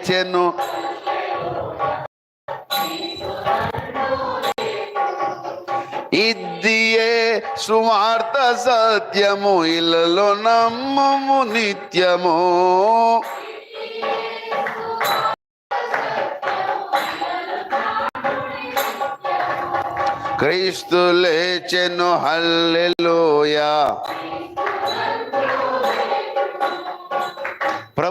లేచెను ఇద్దియే సువార్త సత్యము ఇళ్ళలో నమ్మము నిత్యము. క్రీస్తు లేచెను హల్లెలూయా.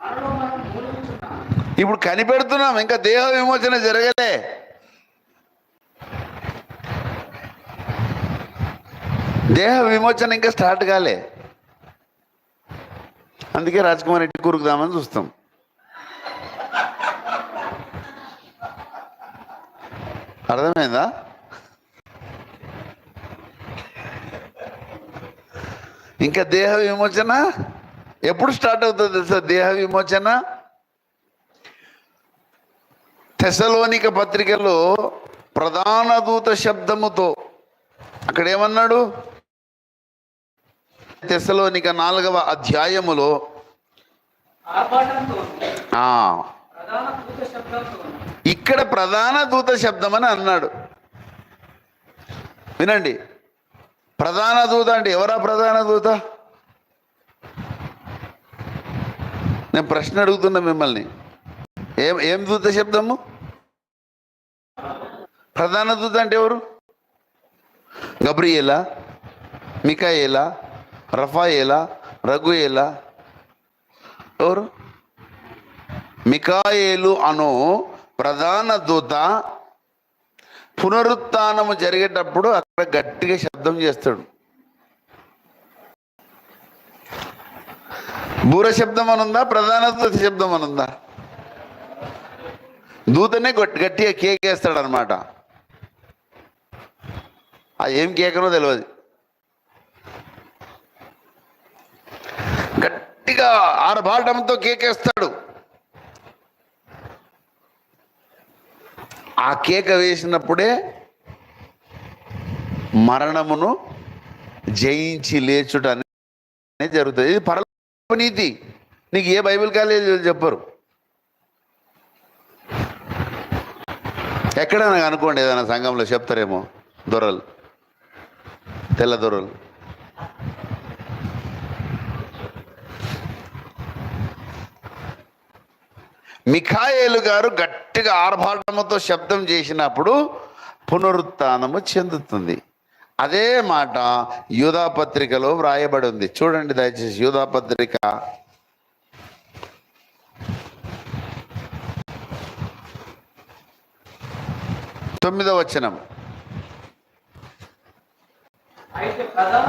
మనలో మనం మూలుగుచున్నాం. ఇప్పుడు కనిపెడుతున్నాం. ఇంకా దేహ విమోచన జరగలే. దేహ విమోచన ఇంకా స్టార్ట్ కాలే. అందుకే రాజ్కుమార్ రెడ్డి కూరుకుదామని చూస్తాం. అర్థమైందా? ఇంకా దేహ విమోచన? ఎప్పుడు స్టార్ట్ అవుతుంది తెలుసా దేహ విమోచన? తెసలోనిక పత్రికలో ప్రధాన దూత శబ్దముతో అక్కడ తెశలోనిక నాలుగవ అధ్యాయములో ఇక్కడ ప్రధాన దూత శబ్దం అని అన్నాడు. వినండి. ప్రధాన దూత అంటే ఎవరా ప్రధాన దూత? నేను ప్రశ్న అడుగుతున్నా మిమ్మల్ని. ఏం ఏం దూత శబ్దము? ప్రధాన దూత అంటే ఎవరు? గబ్రియేలా? మికాయేలా రఫాయేలా రఘుయేలా ఎవరు? మికాయేలు అను ప్రధాన దూత పునరుత్నము జరిగేటప్పుడు అక్కడ గట్టిగా శబ్దం చేస్తాడు. బూర శబ్దం అనుందా? ప్రధాన దూత శబ్దం అనుందా? దూతనే గట్టి గట్టిగా కేకేస్తాడు అనమాట అది ఏం కేకనో తెలియదు గట్టిగా ఆరబాటంతో కేకేస్తాడు. ఆ కేక వేసినప్పుడే మరణమును జయించి లేచుట అనేది జరుగుతుంది. ఇది పరలోక నీతి. నీకు ఏ బైబిల్ కాలేజీ చెప్పరు. ఎక్కడైనా అనుకోండి ఏదైనా సంఘంలో చెప్తారేమో దొరలు తెల్ల దొరలు. మిఖాయేలు గారు గట్టిగా ఆర్భాటముతో శబ్దం చేసినప్పుడు పునరుత్నము చెందుతుంది. అదే మాట యూదా పత్రికలో వ్రాయబడి ఉంది. చూడండి దయచేసి యూదా పత్రిక. తొమ్మిదవ వచనం. అయితే ప్రధాన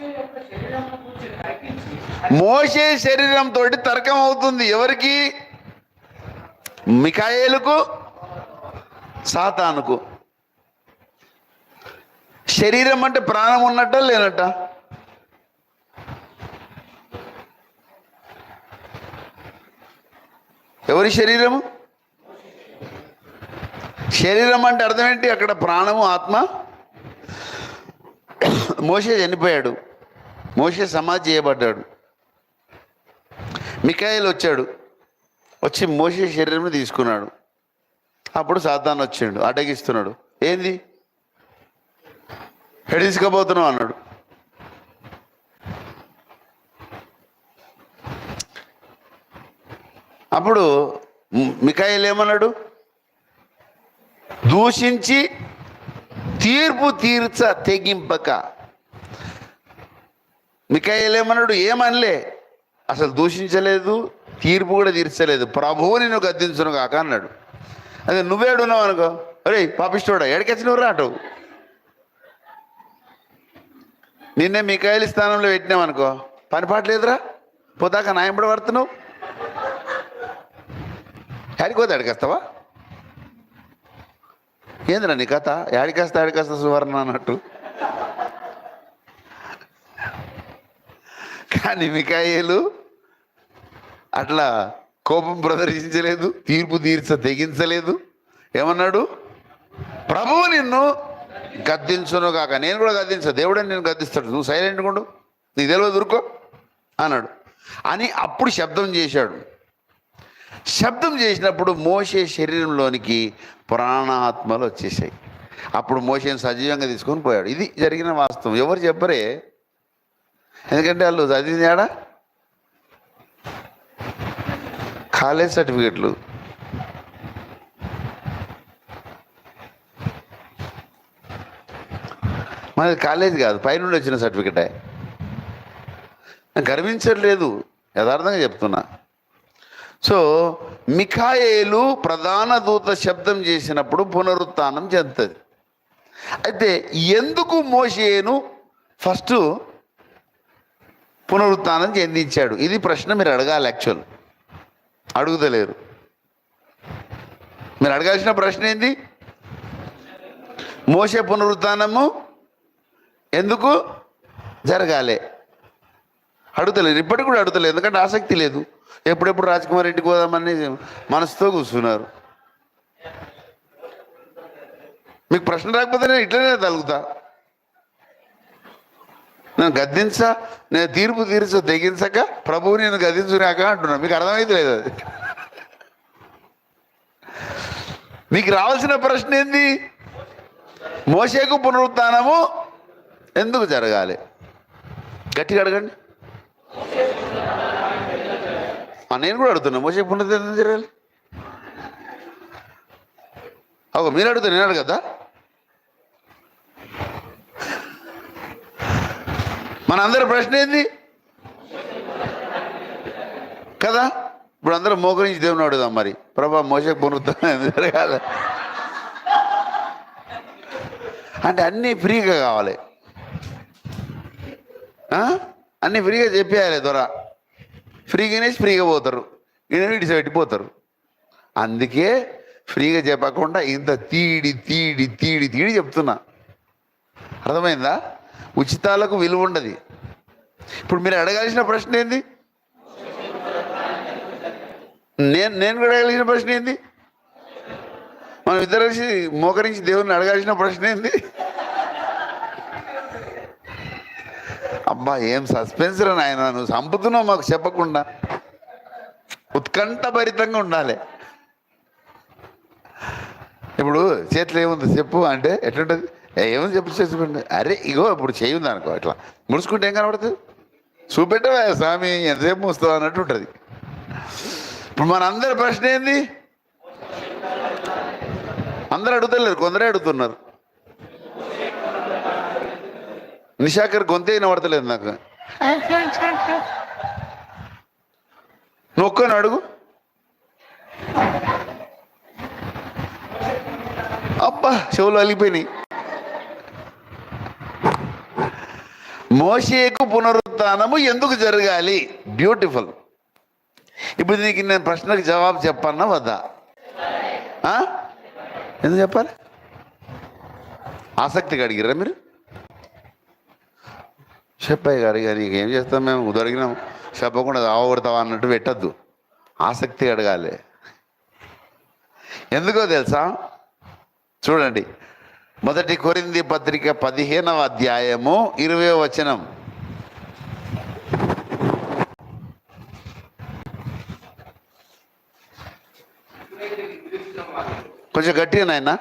మోసే మోషే శరీరంతో తర్కం అవుతుంది ఎవరికి? మికాయేలుకు సాతానుకు. శరీరం అంటే ప్రాణం ఉన్నట్ట లేనట్ట? ఎవరి శరీరము? శరీరం అంటే అర్థం ఏంటి? అక్కడ ప్రాణము ఆత్మ. మోషే చనిపోయాడు. మోషే సమాధి చేయబడ్డాడు. మికాయిల్ వచ్చాడు. వచ్చి మోసే శరీరం తీసుకున్నాడు. అప్పుడు సాతాన్ వచ్చాడు అడ్డగిస్తున్నాడు. ఏంది? ఎడు అన్నాడు. అప్పుడు మికాయిల్ ఏమన్నాడు? దూషించి తీర్పు తీర్చ తెగింపక. మికాయలేమన్నాడు ఏమనలే. అసలు దూషించలేదు తీర్పు కూడా తీర్చలేదు. ప్రభువు నిన్ను గద్దించును కాక అన్నాడు. అదే నువ్వేడున్నావు అనుకో. అరే పాపిస్తోడా ఎడకెచ్చి నువ్వు రాటు నిన్నే మికాయలి స్థానంలో పెట్టినావు అనుకో. పని పాటలేదురా పోతాక నాయంపడి పడుతున్నావు? యాడికోతే అడిగేస్తావా ఏందిరా నీ కథ? యాడికేస్తా యాడికేస్తా సువర్ణ అన్నట్టు? కానీ మికాయేలు అట్లా కోపం ప్రదర్శించలేదు తీర్పు తీర్చ తెగించలేదు. ఏమన్నాడు? ప్రభువు నిన్ను గద్దించును కాక నేను కూడా గద్దించా దేవుడే నేను గద్దిస్తాడు. నువ్వు సైలెంట్గా ఉండు. నీకు తెలియదు దొరుకో అన్నాడు. అని అప్పుడు శబ్దం చేశాడు. శబ్దం చేసినప్పుడు మోసే శరీరంలోనికి ప్రాణాత్మలు వచ్చేసాయి. అప్పుడు మోసేని సజీవంగా తీసుకొని పోయాడు. ఇది జరిగిన వాస్తవం. ఎవరు చెప్పరే? ఎందుకంటే వాళ్ళు చదివింది ఆడ కాలేజ్ సర్టిఫికెట్లు. మనది కాలేజ్ కాదు పైనుండి వచ్చిన సర్టిఫికెటే. గర్వించట్లేదు యథార్థంగా చెప్తున్నా. సో మిఖాయేలు ప్రధాన దూత శబ్దం చేసినప్పుడు పునరుత్థానం చెందుతుంది. అయితే ఎందుకు మోషేను? ఫస్ట్ పునరుత్నం చెందించాడు ఇది ప్రశ్న మీరు అడగాలి యాక్చువల్ అడుగుతలేరు. మీరు అడగాల్సిన ప్రశ్న ఏంది? మోసే పునరుత్నము ఎందుకు జరగాలి? అడుగుతలేరు. ఇప్పటికి కూడా అడుగుతలేదు ఎందుకంటే ఆసక్తి లేదు. ఎప్పుడెప్పుడు రాజకుమార్ ఇంటికి పోదామని మనసుతో కూర్చున్నారు. మీకు ప్రశ్న రాకపోతే నేను ఇట్లనే తలుగుతా. నేను గద్దించ నేను తీర్పు తీర్చ తెగించక ప్రభువు నేను గద్దించురాక అంటున్నా. మీకు అర్థమైతే లేదు అది? మీకు రావాల్సిన ప్రశ్న ఏంది? మోసేకు పునరుత్నము ఎందుకు జరగాలి? గట్టిగా అడగండి. నేను కూడా అడుగుతున్నా. మోసే పునరుత్థానం ఎందుకు జరగాలి? ఒక మీరు అడుగుతారు నేను అడగద్దా? మన అందరి ప్రశ్న ఏంది? కదా? ఇప్పుడు అందరూ మోకరించి దేవుని అడుగుదాం మరి. ప్రభా మోసకు పునరుద్ధరణ జరగాలి? అంటే అన్నీ ఫ్రీగా కావాలి. అన్నీ ఫ్రీగా చెప్పేయాలి దొర. ఫ్రీగానే ఫ్రీగా పోతారు. ఈయన పెట్టిపోతారు అందుకే ఫ్రీగా చెప్పకుండా ఇంత తీడి తీడి తీడి తీడి చెప్తున్నా. అర్థమైందా? ఉచితాలకు విలువ ఉండదు. ఇప్పుడు మీరు అడగాల్సిన ప్రశ్న ఏంది? నేను నేను కూడా అడగాల్సిన ప్రశ్న ఏంది? మనం ఇద్దరు కలిసి మోకరించి దేవుణ్ణి అడగాల్సిన ప్రశ్న ఏంది? అబ్బా ఏం సస్పెన్స్ రా నాయన నువ్వు చంపుతున్నావు మాకు చెప్పకుండా. ఉత్కంఠభరితంగా ఉండాలి. ఇప్పుడు చేతిలో ఏముంది? చెప్పు అంటే ఎట్లుంటుంది? ఏమని చెప్పి చెప్పు చేసుకోండి అరే ఇగో ఇప్పుడు చేయి అనుకో ఇట్లా. ముడుచుకుంటే ఏం కనబడుతుంది? చూపెట్టవా స్వామి ఎంతసేపు మూస్తావు అన్నట్టు ఉంటుంది. ఇప్పుడు మన అందరి ప్రశ్న ఏంది? అందరు అడుగుతలేరు కొందరే అడుగుతున్నారు. నిశాకర్ గొంతే వినబడతలేదు నాకు. నొక్కని అడుగు. అబ్బా చెవులు అలిగిపోయినాయి. మోషేకు పునరుత్నము ఎందుకు జరగాలి? బ్యూటిఫుల్ ఇప్పుడు నీకు నేను ప్రశ్నకు జవాబు చెప్పన్నా వద్దా? ఎందుకు చెప్పాలి? ఆసక్తిగా అడిగిరా మీరు? చెప్పాయి గారు ఇక నీకు ఏం చేస్తాం మేము? దొరికినాం చెప్పకుండా ఆవగొడతావా అన్నట్టు పెట్టద్దు. ఆసక్తి అడగాలి ఎందుకో తెలుసా? చూడండి. మొదటి కొరింది పత్రిక పదిహేనవ అధ్యాయము ఇరవై వచనం. కొంచెం గట్టిగా నాయన.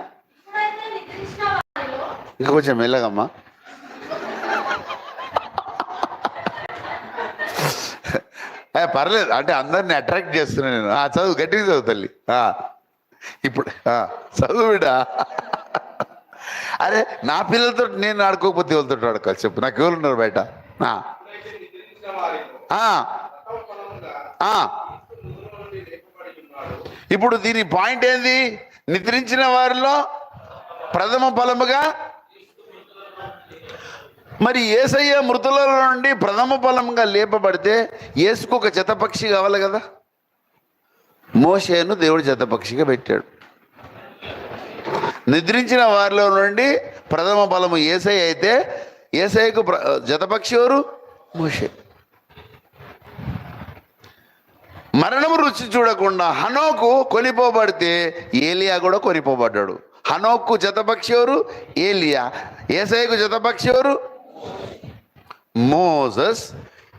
ఇక కొంచెం మెల్లగమ్మా. పర్లేదు అంటే అందరిని అట్రాక్ట్ చేస్తున్నాను నేను. ఆ చదువు గట్టిగా చదువు తల్లి. ఆ, ఇప్పుడు చదువు బిడ్డ. అరే నా పిల్లలతో నేను ఆడుకోకపోతే ఎవరితో ఆడుకోవాలి? చెప్పు నాకు ఎవరు ఉన్నారు బయట? ఇప్పుడు దీని పాయింట్ ఏంది? నిద్రించిన వారిలో ప్రథమ ఫలముగా మరి ఏసయ్య మృతులలో నుండి ప్రథమ ఫలంగా లేపబడితే ఏసుకు ఒక జతపక్షి కావాలి కదా? మోషేను దేవుడు జతపక్షిగా పెట్టాడు. నిద్రించిన వారిలో నుండి ప్రథమ బలము ఏసై అయితే ఏసైకు ప్ర- జతపక్షి ఎవరు? మోషే. మరణము రుచి చూడకుండా హనోకు కొనిపోబడితే ఏలియా కూడా కొనిపోబడ్డాడు. హనోక్కు జతపక్షి ఎవరు? ఏలియా. ఏసైకు జతపక్షి ఎవరు? Moses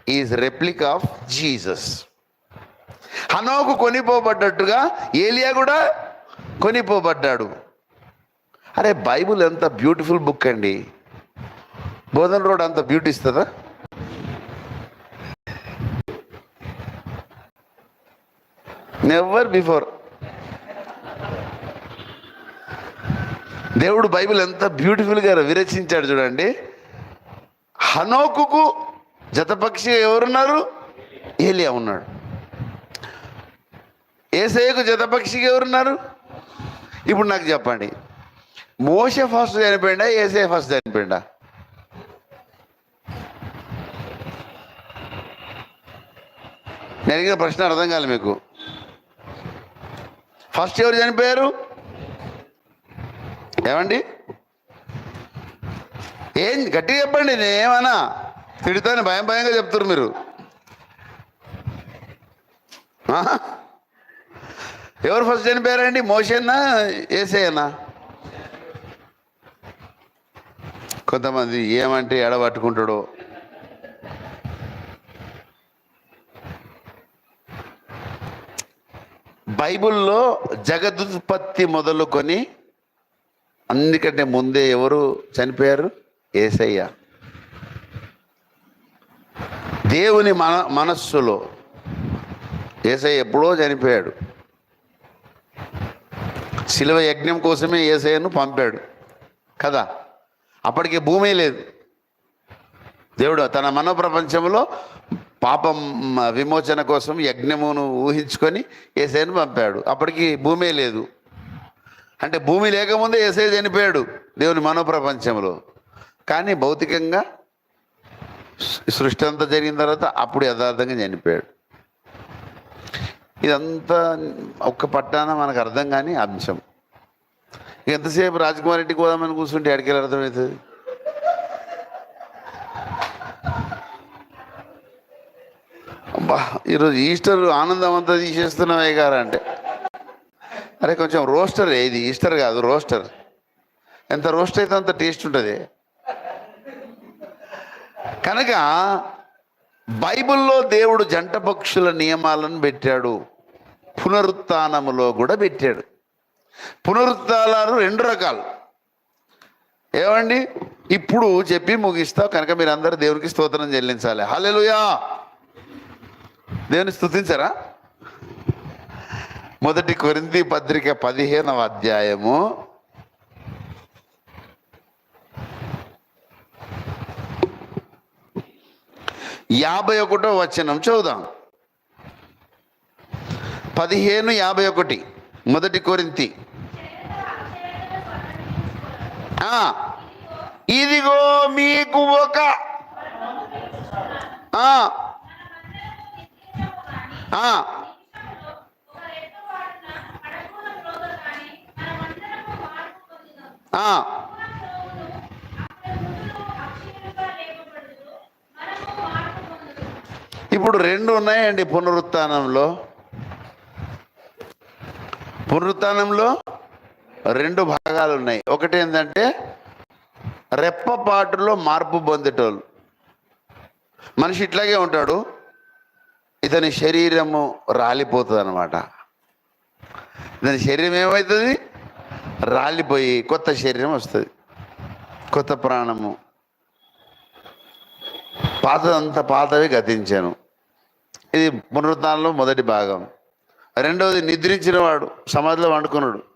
is replica of Jesus. హనోకు కొనిపోబడ్డట్టుగా ఏలియా కూడా కొనిపోబడ్డాడు. అరే బైబుల్ ఎంత బ్యూటిఫుల్ బుక్ అండి. బోధన రోడ్ అంత బ్యూటీ ఇస్తుందా నెవర్ బిఫోర్ దేవుడు బైబిల్ ఎంత బ్యూటిఫుల్గా విరచించాడు చూడండి. హనోకుకు జతపక్షి ఎవరున్నారు? ఏలియా ఉన్నాడు. ఏసయ్యకు జతపక్షిగా ఎవరున్నారు? ఇప్పుడు నాకు చెప్పండి. మోసే ఫస్ట్ చనిపోయిందా ఏసే ఫస్ట్ చనిపోయిందా నేను అడిగిన ప్రశ్న అర్థం కాలి మీకు. ఫస్ట్ ఎవరు చనిపోయారు? ఏమండి? ఏం గట్టిగా చెప్పండి నేను ఏమన్నా తిడతాను భయం భయంగా చెప్తారు మీరు. ఎవరు ఫస్ట్ చనిపోయారండి? మోసేనా ఏసేనా కొంతమంది ఏమంటే ఎడబట్టుకుంటాడో బైబిల్లో జగదుత్పత్తి మొదలుకొని అందుకంటే ముందే ఎవరు చనిపోయారు? ఏసయ్య. దేవుని మన మనస్సులో ఏసయ్య ఎప్పుడో చనిపోయాడు. శిలువ యజ్ఞం కోసమే ఏసయ్యను పంపాడు. కదా? అప్పటికి భూమే లేదు. దేవుడు తన మనోప్రపంచంలో పాపం విమోచన కోసం యజ్ఞమును ఊహించుకొని ఏసైను పంపాడు. అప్పటికి భూమే లేదు. అంటే భూమి లేకముందే ఏసై చనిపోయాడు దేవుని మనోప్రపంచంలో. కానీ భౌతికంగా సృష్టి అంతా జరిగిన తర్వాత అప్పుడు యథార్థంగా చనిపోయాడు. ఇదంతా ఒక్క పట్టాన మనకు అర్థం కాని అంశం. ఎంతసేపు రాజకుమార్ రెడ్డి పోదామని కూర్చుంటే ఎక్కడికి అర్థమవుతుంది? అబ్బా ఈరోజు ఈస్టర్ ఆనందం అంతా తీసేస్తున్నావే గారు అంటే. అరే కొంచెం రోస్టర్ ఇది? ఈస్టర్ కాదు రోస్టర్. ఎంత రోస్ట్ అయితే అంత టేస్ట్ ఉంటుంది. కనుక బైబిల్లో దేవుడు జంట పక్షుల నియమాలను పెట్టాడు. పునరుత్నములో కూడా పెట్టాడు. పునరుత్నాలు రెండు రకాలు. ఏమండి? ఇప్పుడు చెప్పి ముగిస్తా కనుక మీరు అందరు దేవునికి స్తోత్రం చెల్లించాలి. హలెలుయా దేవుని స్థుతించరా మొదటి కొరింది పత్రిక పదిహేనవ అధ్యాయము. యాభై ఒకటో వచనం చదువుదాం పదిహేను యాభై ఒకటి మొదటి కొరింతి. ఇదిగో మీకు ఒక. ఇప్పుడు రెండు ఉన్నాయండి పునరుత్నంలో. పునరుత్నంలో? రెండు భాగాలు ఉన్నాయి. ఒకటి ఏంటంటే రెప్పపాటులో మార్పు పొందేటోళ్ళు. మనిషి ఇట్లాగే ఉంటాడు ఇతని శరీరము రాలిపోతుంది అనమాట ఇతని శరీరం ఏమవుతుంది రాలిపోయి కొత్త శరీరం వస్తుంది. కొత్త ప్రాణము. పాతదంతా పాతవి గతించాను. ఇది పునరుద్ధానంలో మొదటి భాగం. రెండవది నిద్రించిన వాడు సమాధిలో వండుకున్నాడు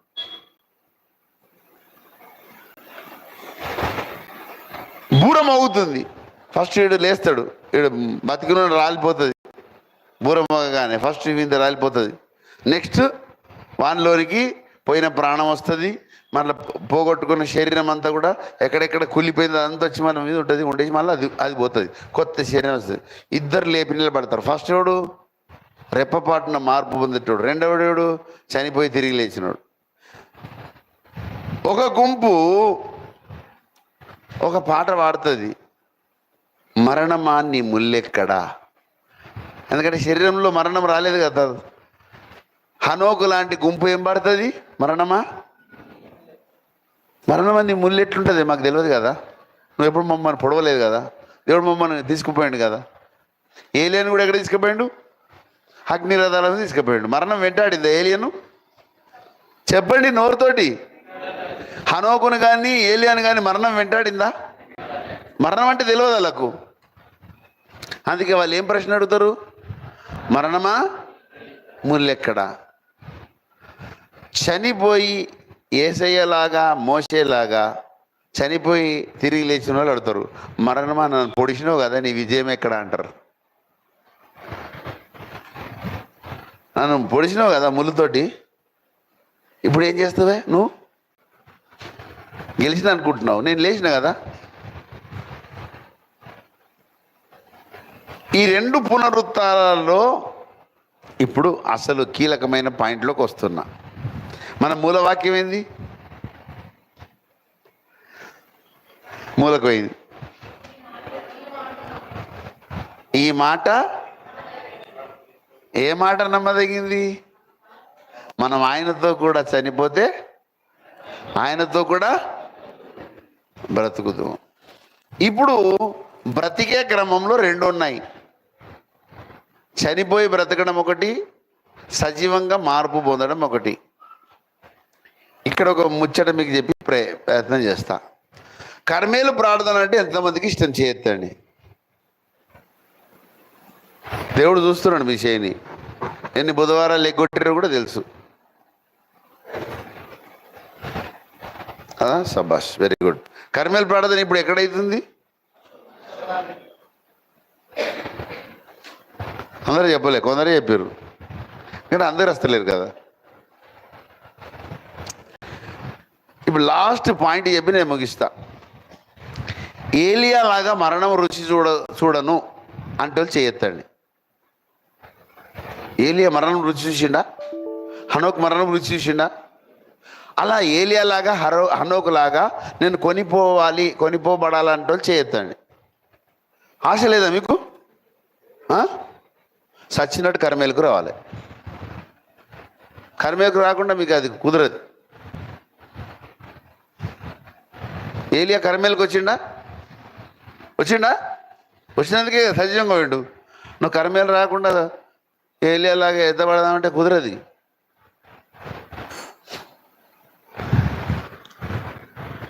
బూరం అవుతుంది. ఫస్ట్ వీడు లేస్తాడు. వీడు బతికిన రాలిపోతుంది. బూరం మోగగానే ఫస్ట్ మీద రాలిపోతుంది. నెక్స్ట్ వానిలోనికి పోయిన ప్రాణం వస్తుంది. మళ్ళీ పోగొట్టుకున్న శరీరం అంతా కూడా ఎక్కడెక్కడ కుళ్ళిపోయింది అదంతా వచ్చి మన మీద ఉంటుంది. ఉండేసి మళ్ళీ అది అది పోతుంది. కొత్త శరీరం వస్తుంది. ఇద్దరు లేపి నిలబడతారు. ఫస్ట్ ఎవడు? రెప్పపాటున మార్పు పొందేటోడు. రెండవడేడు చనిపోయి తిరిగి లేచినాడు. ఒక గుంపు ఒక పాట పాడుతుంది. మరణమా నీ ముల్లెక్కడా? ఎందుకంటే శరీరంలో మరణం రాలేదు కదా. హనోకు లాంటి గుంపు ఏం పడుతుంది? మరణమా? మరణం అని ముళ్ళు ఎట్లుంటుంది? మాకు తెలియదు కదా. నువ్వు ఎప్పుడు మమ్మల్ని పొడవలేదు కదా. దేవుడు మమ్మల్ని తీసుకుపోయాడు కదా. ఏలియన్ కూడా ఎక్కడ తీసుకుపోయాడు? అగ్నిరథాలను తీసుకుపోయాడు. మరణం వెంటాడింది ఏలియను చెప్పండి నోరుతోటి. హనోకును కానీ ఏలియాను కానీ మరణం వెంటాడిందా? మరణం అంటే తెలియదు వాళ్ళకు? అందుకే వాళ్ళు ఏం ప్రశ్న అడుగుతారు? మరణమా? ముల్లెక్కడా? చనిపోయి ఏసయ్యలాగా మోసేలాగా చనిపోయి తిరిగి లేచిన వాళ్ళు అడుగుతారు మరణమా? నన్ను పొడిచినావు కదా నీ విజయం ఎక్కడ? అంటారు. నన్ను పొడిచినావు కదా ముళ్ళుతోటి. ఇప్పుడు ఏం చేస్తావే నువ్వు? గెలిచిన అనుకుంటున్నావు నేను లేచిన కదా? ఈ రెండు పునరుత్తాలలో ఇప్పుడు అసలు కీలకమైన పాయింట్లోకి వస్తున్నా. మన మూలవాక్యం ఏంది? మూలకమైంది ఈ మాట ఏ మాట నమ్మదగింది? మనం ఆయనతో కూడా చనిపోతే ఆయనతో కూడా బ్రతుకుదు ఇప్పుడు బ్రతికే క్రమంలో రెండు ఉన్నాయి చనిపోయి బ్రతకడం ఒకటి సజీవంగా మార్పు పొందడం ఒకటి. ఇక్కడ ఒక ముచ్చట మీకు చెప్పి ప్రయత్నం చేస్తా. కర్మేలు ప్రార్థన అంటే ఎంతమందికి ఇష్టం చేయొద్దండి. దేవుడు చూస్తున్నాడు మీ చేయని. ఎన్ని బుధవారాలు ఎగ్గొట్టారో కూడా తెలుసు. సబాష్ వెరీ గుడ్ కర్మేల్ ప్రార్థన ఇప్పుడు ఎక్కడైతుంది? అందరూ చెప్పలే కొందరే చెప్పారు కానీ అందరు వస్తలేరు కదా. ఇప్పుడు లాస్ట్ పాయింట్ చెప్పి నేను ముగిస్తా. ఏలియా లాగా మరణం రుచి చూడ చూడను అంటే వాళ్ళు ఏలియా మరణం రుచి చూసిండా? హనోక్ మరణం రుచి చూసిండా? అలా ఏలియా లాగా హరో హనోకులాగా నేను కొనిపోవాలి కొనిపోబడాలంటే చేయొద్దండి. ఆశ లేదా మీకు? సచ్చినట్టు కర్మేలకు రావాలి. కర్మేలకు రాకుండా మీకు అది కుదరదు. ఏలియా కర్మేలకు వచ్చిండా? వచ్చిండా? వచ్చినందుకే సజీవంగా పోయిండు నువ్వు కర్మేలు రాకుండా ఏలియాలాగా ఎద్దబడదామంటే కుదరదు.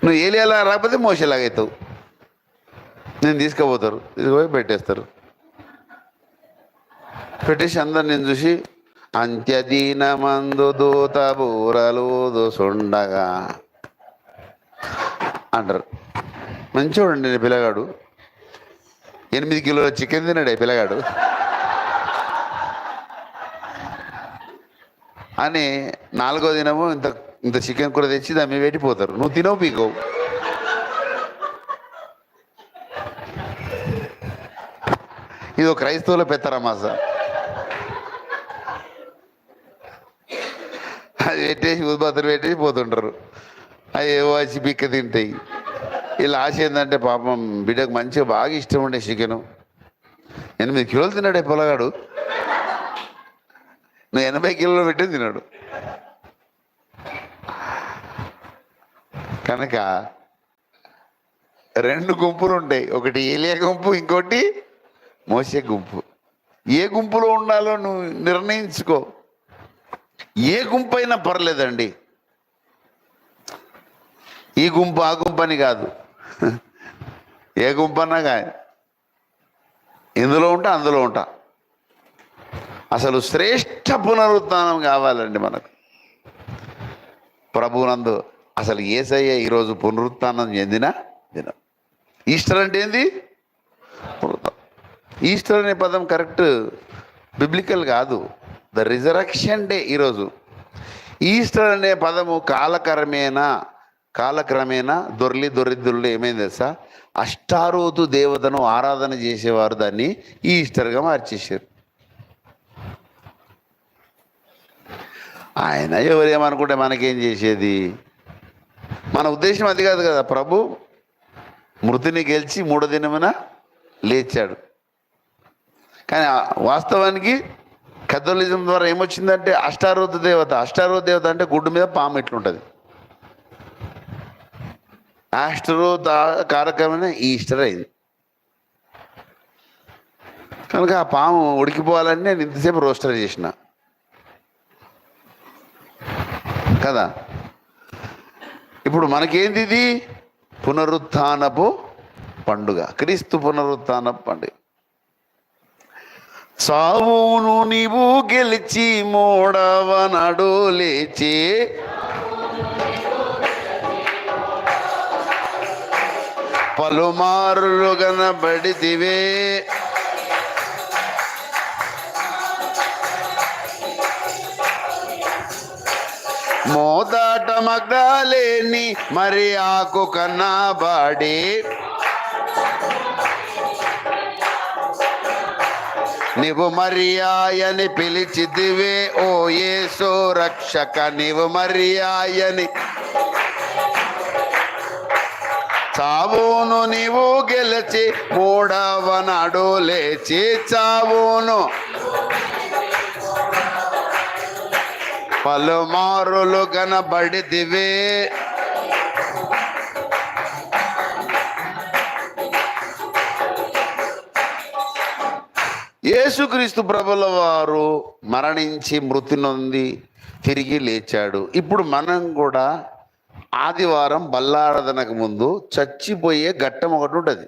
నువ్వు ఏలియాలా రాకపోతే మోసేలాగా అవుతావు. నేను తీసుకుపోతారు తీసుకుపోయి పెట్టేస్తారు. పెట్టేసి అందరు నేను చూసి అంత్యదీనమందు దూత బూరలు దూసుండగా అంటారు. మంచివాడండి నేను పిల్లగాడు. ఎనిమిది కిలోల చికెన్ తిన్నాడు పిల్లగాడు. అని నాలుగో దినము ఇంత ఇంత చికెన్ కూర తెచ్చి దాన్ని మీద పెట్టిపోతారు. నువ్వు తినవు పీకోవు ఇది ఒక క్రైస్తవుల పెత్తరమాస అది పెట్టేసి ఉద్బతులు పెట్టేసి పోతుంటారు. అవి ఏవో వచ్చి తింటాయి. వీళ్ళ ఆశ ఏంటంటే పాపం బిడ్డకు మంచిగా బాగా ఇష్టం ఉండే చికెను. ఎనిమిది కిలోలు తిన్నాడే పొలగాడు. నువ్వు ఎనభై కిలోలు పెట్టి తిన్నాడు. కనుక రెండు గుంపులు ఉంటాయి. ఒకటి ఏలియా గుంపు ఇంకోటి మోసే గుంపు. ఏ గుంపులో ఉండాలో నువ్వు నిర్ణయించుకో. ఏ గుంపు అయినా పర్లేదండి. ఈ గుంపు ఆ గుంపు అని కాదు. ఏ గుంపు అన్నా కానీ ఇందులో ఉంటా అందులో ఉంటా. అసలు శ్రేష్ఠ పునరుత్నం కావాలండి మనకు. ప్రభునందు అసలు ఏసయ్య ఈరోజు పునరుత్నం చెందిన? దినం ఈస్టర్ అంటే ఏంది? ఈస్టర్ అనే పదం కరెక్ట్ బిబ్లికల్ కాదు. ద రిజరక్షన్ డే ఈరోజు. ఈస్టర్ అనే పదము కాలక్రమేణా కాలక్రమేణా దొర్లి దొర్లి దొర్లి ఏమైంది తెలుసా? అష్టారోతు దేవతను ఆరాధన చేసేవారు దాన్ని ఈస్టర్గా మార్చేసారు ఆయన ఎవరేమనుకుంటే మనకేం చేసేది? మన ఉద్దేశం అది కాదు కదా ప్రభు మృతిని గెలిచి మూడో దినమున లేచాడు. కానీ వాస్తవానికి కథోలిజం ద్వారా ఏమొచ్చిందంటే అష్టారోధ దేవత అష్టారోధ దేవత అంటే గుడ్డు మీద పాము ఎట్లుంటుంది? ఆస్టరోధ కార్యక్రమమే ఈస్టర్ అయింది. కనుక ఆ పాము ఉడికిపోవాలని నేను ఇంతసేపు రోస్టర్ చేసిన. కదా? ఇప్పుడు మనకేంది ఇది? పునరుత్నపు పండుగ. క్రీస్తు పునరుత్న పండుగ. సావును నీవు గెలిచి మూడవ నడు లేచి. పలుమారులు కనబడితివే మోదాట మగ్గాలేని మరి ఆకు కన్నా బాడి. నీవు మరియాయని పిలిచిదివే ఓ యేసో రక్షక నీవు మరియాయని. చావును నీవు గెలిచి మూడవ నాడు లేచి చావును పలుమారులు కనబడితివే. యేసుక్రీస్తు ప్రభుల వారు మరణించి మృతి నొంది తిరిగి లేచాడు. ఇప్పుడు మనం కూడా ఆదివారం బల్లారాధనకు ముందు చచ్చిపోయే ఘట్టం ఒకటి ఉంటుంది.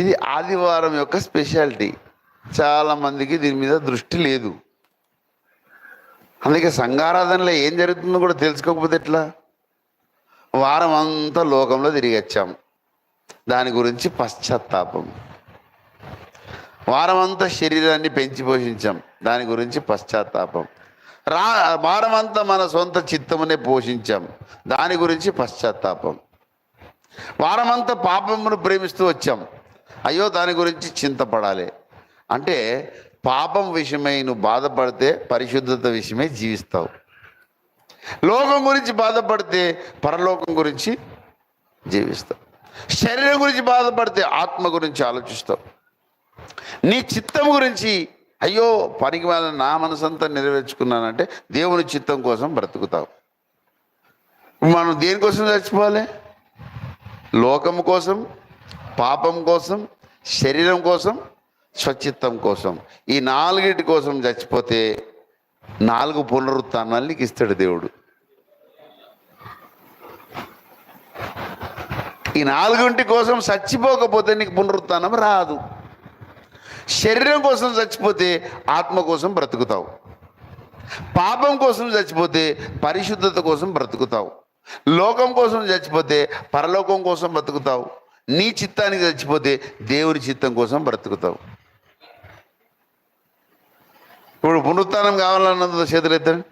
ఇది ఆదివారం యొక్క స్పెషాలిటీ. చాలా మందికి దీని మీద దృష్టి లేదు. అందుకే సంఘారాధనలో ఏం జరుగుతుందో కూడా తెలుసుకోకపోతే ఎట్లా? వారం అంతా లోకంలో తిరిగొచ్చాం దాని గురించి పశ్చాత్తాపం. వారమంతా శరీరాన్ని పెంచి పోషించాం. దాని గురించి పశ్చాత్తాపం. రా వారమంతా మన సొంత చిత్తమునే పోషించాం. దాని గురించి పశ్చాత్తాపం. వారమంతా పాపమును ప్రేమిస్తూ వచ్చాం. అయ్యో దాని గురించి చింతపడాలి. అంటే పాపం విషయమై నువ్వు బాధపడితే పరిశుద్ధత విషయమై జీవిస్తావు. లోకం గురించి బాధపడితే పరలోకం గురించి జీవిస్తావు. శరీరం గురించి బాధపడితే ఆత్మ గురించి ఆలోచిస్తావు. నీ చిత్తం గురించి అయ్యో పనికి వాళ్ళ నా మనసంతా నెరవేర్చుకున్నానంటే దేవుని చిత్తం కోసం బ్రతుకుతావు. మనం దేనికోసం చచ్చిపోవాలి? లోకం కోసం పాపం కోసం శరీరం కోసం స్వచ్ఛిత్తం కోసం. ఈ నాలుగిటి కోసం చచ్చిపోతే నాలుగు పునరుత్నాలు నీకు ఇస్తాడు దేవుడు. ఈ నాలుగింటి కోసం చచ్చిపోకపోతే నీకు పునరుత్నం రాదు. శరీరం కోసం చచ్చిపోతే ఆత్మ కోసం బ్రతుకుతావు. పాపం కోసం చచ్చిపోతే పరిశుద్ధత కోసం బ్రతుకుతావు. లోకం కోసం చచ్చిపోతే పరలోకం కోసం బ్రతుకుతావు. నీ చిత్తానికి చచ్చిపోతే దేవుని చిత్తం కోసం బ్రతుకుతావు. ఇప్పుడు పునరుత్నం కావాలన్నంత చేతులు ఎత్తండి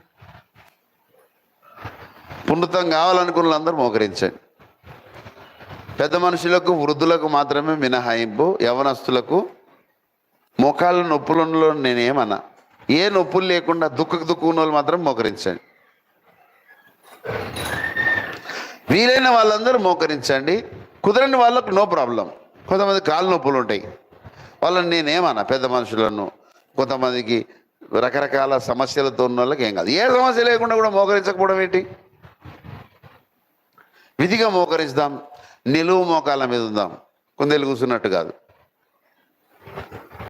పునరుత్నం కావాలనుకున్న వాళ్ళందరూ మోకరించండి. పెద్ద మనుషులకు వృద్ధులకు మాత్రమే మినహాయింపు యవనస్తులకు మోకాళ్ళ నొప్పులలో నేనేమన్నా. ఏ నొప్పులు లేకుండా దుఃఖకు దుఃఖం వాళ్ళు మాత్రం మోకరించండి. వీలైన వాళ్ళందరూ మోకరించండి. కుదరని వాళ్ళకు నో ప్రాబ్లం. కొంతమంది కాళ్ళ నొప్పులు ఉంటాయి వాళ్ళని నేనేమన్నా పెద్ద మనుషులను కొంతమందికి రకరకాల సమస్యలతో ఉన్న వాళ్ళకి ఏం కాదు. ఏ సమస్య లేకుండా కూడా మోకరించకపోవడం ఏంటి? విధిగా మోకరిస్తాం నిలువు మోకాల మీద ఉందాం. కొందరు కూర్చున్నట్టు కాదు.